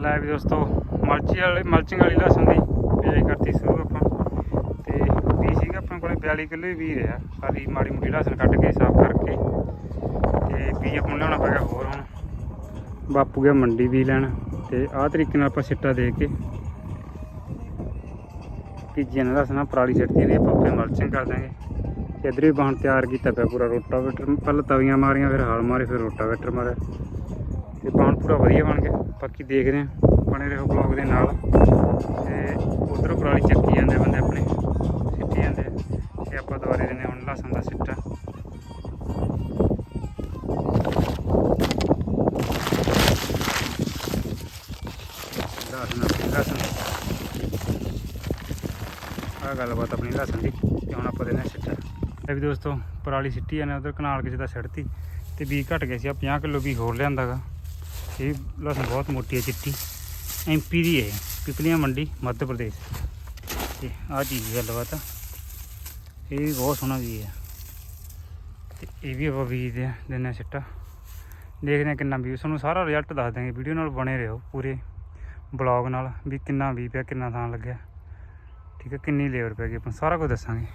ਲੈ ਵੀ ਦੋਸਤੋ, ਮਲਚੀ ਵਾਲੀ ਮਲਚਿੰਗ ਵਾਲੀ ਲਸਣ ਦੀ ਬਿਜਾਈ ਕਰਤੀ ਸ਼ੁਰੂ ਆਪਾਂ। ਤੇ ਵੀ ਸੀਗਾ ਆਪਣੇ ਕੋਲੇ 42 ਕਿਲੋ ਹੀ ਵੀ ਰਿਹਾ। ਸਾਰੀ ਮਾੜੀ ਮੁੱਢੀ ਲਸਣ ਕੱਢ ਕੇ ਸਾਫ਼ ਕਰਕੇ। ਤੇ ਵੀ ਆਪਾਂ ਲਿਆਉਣਾ ਪੈ ਹੋਰ ਹੁਣ। ਬਾਪੂ ਗਿਆ ਮੰਡੀ ਵੀ ਲੈਣ। ਤੇ ਆਹ ਤਰੀਕੇ ਨਾਲ ਆਪਾਂ ਸਿੱਟਾ ਦੇ ਕੇ ਭੀਜੀਆਂ ਨਾਲ ਲਸਣਾ ਪਰਾਲੀ ਸਿੱਟਦੀ ਦੀ ਆਪਾਂ ਉੱਤੇ ਮਲਚਿੰਗ ਕਰ ਦਾਂਗੇ ਤੇ ਇੱਧਰ ਵੀ ਬਾਹਣ ਤਿਆਰ ਕੀਤਾ ਪਿਆ ਪੂਰਾ ਰੋਟਾਵੇਟਰ। ਪਹਿਲਾਂ ਤਵੀਆਂ ਮਾਰੀਆਂ, ਫਿਰ ਹਾਲ ਮਾਰੇ, ਫਿਰ ਰੋਟਾਵੇਟਰ ਮਾਰਿਆ। ਤੇ ਬਾਹਣ ਪੂਰਾ ਵਧੀਆ ਬਣ ਗਿਆ। ਬਾਕੀ ਦੇਖਦੇ ਹਾਂ, ਬਣੇ ਰਹੋ ਬਲੌਗ ਦੇ ਨਾਲ। ਤੇ ਉਧਰੋਂ ਪਰਾਲੀ ਚੱਕੀ ਜਾਂਦੇ ਬੰਦੇ ਆਪਣੇ, ਸਿੱਟੀ ਜਾਂਦੇ ਆ। ਤੇ ਆਪਾਂ ਦੁਬਾਰੇ ਦਿੰਦੇ ਹਾਂ ਹੁਣ ਲਸਣ ਦਾ ਸਿੱਟਾ। ਲਸਣ ਲਸਣ। ਆ ਗੱਲਬਾਤ ਆਪਣੀ ਲਸਣ ਦੀ, ਤੇ ਹੁਣ ਆਪਾਂ ਦੇਣਾ ਸਿੱਟਾ। ਇਹ ਵੀ ਦੋਸਤੋ, ਪਰਾਲੀ ਸਿੱਟੀ ਜਾਂਦੇ ਉਧਰ ਕਨਾਲ ਕਿਸੇ ਦਾ ਛੱਡਤੀ ਤੇ ਬੀ ਘਟ ਗਏ ਸੀ ਆ 50 ਕਿਲੋ ਵੀ ਹੋਰ ਲਿਆਂਦਾਗਾ ਇਹ ਲਸਣ ਬਹੁਤ ਮੋਟੀ ਹੈ ਚਿੱਟੀ। ਐਮਪੀ ਦੀ ਹੈ ਪਿਪਲੀਆਂ ਮੰਡੀ, ਮੱਧ ਪ੍ਰਦੇਸ਼। ਤੇ ਆ ਚੀਜ਼ ਗੱਲਬਾਤ ਇਹ ਵੀ ਬਹੁਤ ਸੋਹਣਾ ਵੀ ਹੈ ਤੇ ਇਹ ਵੀ ਆਪਾਂ ਬੀਜਦੇ ਆ ਦਿੰਨੇ ਸਿੱਟਾ। ਦੇਖਦੇ ਹਾਂ ਕਿੰਨਾ ਵੀ ਤੁਹਾਨੂੰ ਸਾਰਾ ਰਿਜ਼ਲਟ ਦੱਸ ਦਾਂਗੇ ਵੀਡੀਓ ਨਾਲ ਬਣੇ ਰਹੋ ਪੂਰੇ ਬਲੌਗ ਨਾਲ, ਵੀ ਕਿੰਨਾ ਵੀ ਪਿਆ, ਕਿੰਨਾ ਥਾਂ ਲੱਗਿਆ। ਠੀਕ ਹੈ, ਕਿੰਨੀ ਲੇਬਰ ਪੈ ਗਈ, ਆਪਾਂ ਨੂੰ ਸਾਰਾ ਕੁਝ ਦੱਸਾਂਗੇ।